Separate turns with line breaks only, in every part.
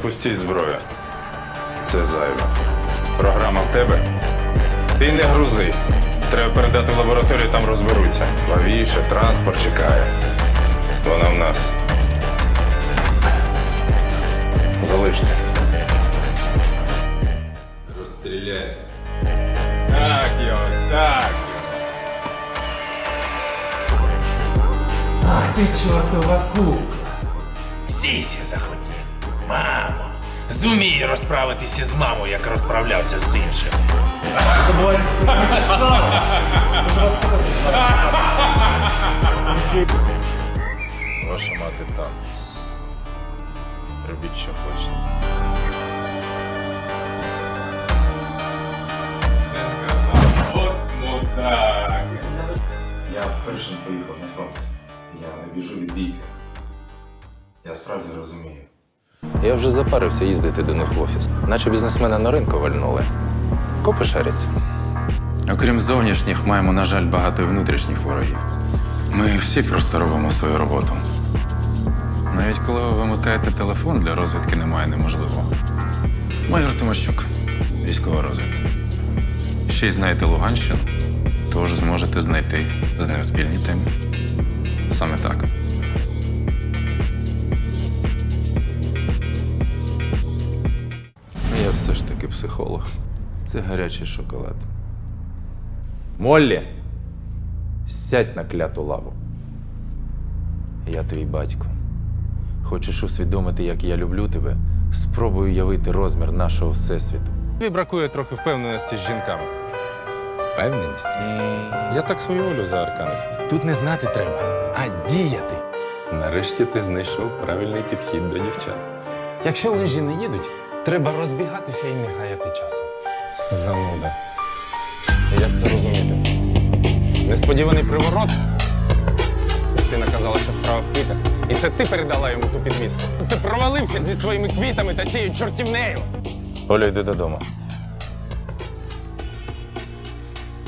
Опустіть зброю. Це зайве. Програма в тебе. Ти не грузи. Треба передати в лабораторію, там розберуться. Лавіше, транспорт чекає. Вона в нас. Залиште. Розстріляйте. Так його, так.
Ах ти чортова кука.
Сісі захотів. Зумій розправитися з мамою, як розправлявся з іншим.
Ваша мати там. Робіть, що хочете.
Я першим поїхав на фронт. Я не біжу від бійки. Я справді розумію.
Я вже запарився їздити до них в офіс. Наче бізнесмена на ринку вальнули. Копи шаряться. Окрім зовнішніх, маємо, на жаль, багато і внутрішніх ворогів. Ми всі просто робимо свою роботу. Навіть коли ви вимикаєте телефон, для розвідки немає неможливого. Майор Тимощук, військова розвідка. Ще й знаєте Луганщину, тож зможете знайти з ним спільні теми. Саме так. Психолог. Це гарячий шоколад. Моллі, сядь на кляту лаву. Я твій батько. Хочеш усвідомити, як я люблю тебе? Спробуй уявити розмір нашого всесвіту.
Тобі бракує трохи впевненості з жінками.
Впевненість?
Я так свою волю заарканив.
Тут не знати треба, а діяти. Нарешті ти знайшов правильний підхід до дівчат. Якщо лижі не їдуть, треба розбігатися і не гаяти часу.
Зануда.
Як це розуміти? Несподіваний приворот. Кристина казала, що справа в квітах. І це ти передала йому ту підмізку. Ти провалився зі своїми квітами та цією чортівнею. Оля, йди додому.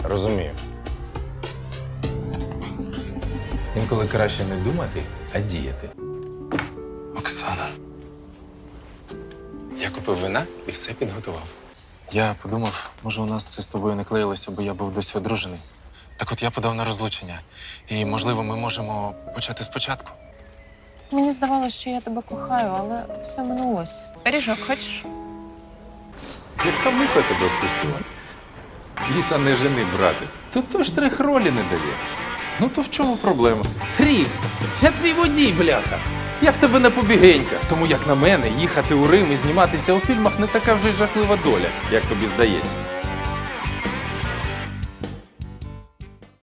Розумію. Інколи краще не думати, а діяти. Оксана. Я купив вина і все підготував. Я подумав, може, у нас це з тобою не клеїлося, бо я був досі одружений. Так от я подав на розлучення. І, можливо, ми можемо почати спочатку.
Мені здавалося, що я тебе кохаю, але все минулось. Пиріжок хочеш?
Яка муха тебе вкусила? Ліса не жени, брате. Тут то штрих ролі не дає. Ну то в чому проблема?
Кріг, я твій водій, бляха. Я в тебе не побігенька. тому як на мене, їхати у Рим і зніматися у фільмах не така вже й жахлива доля, як тобі здається.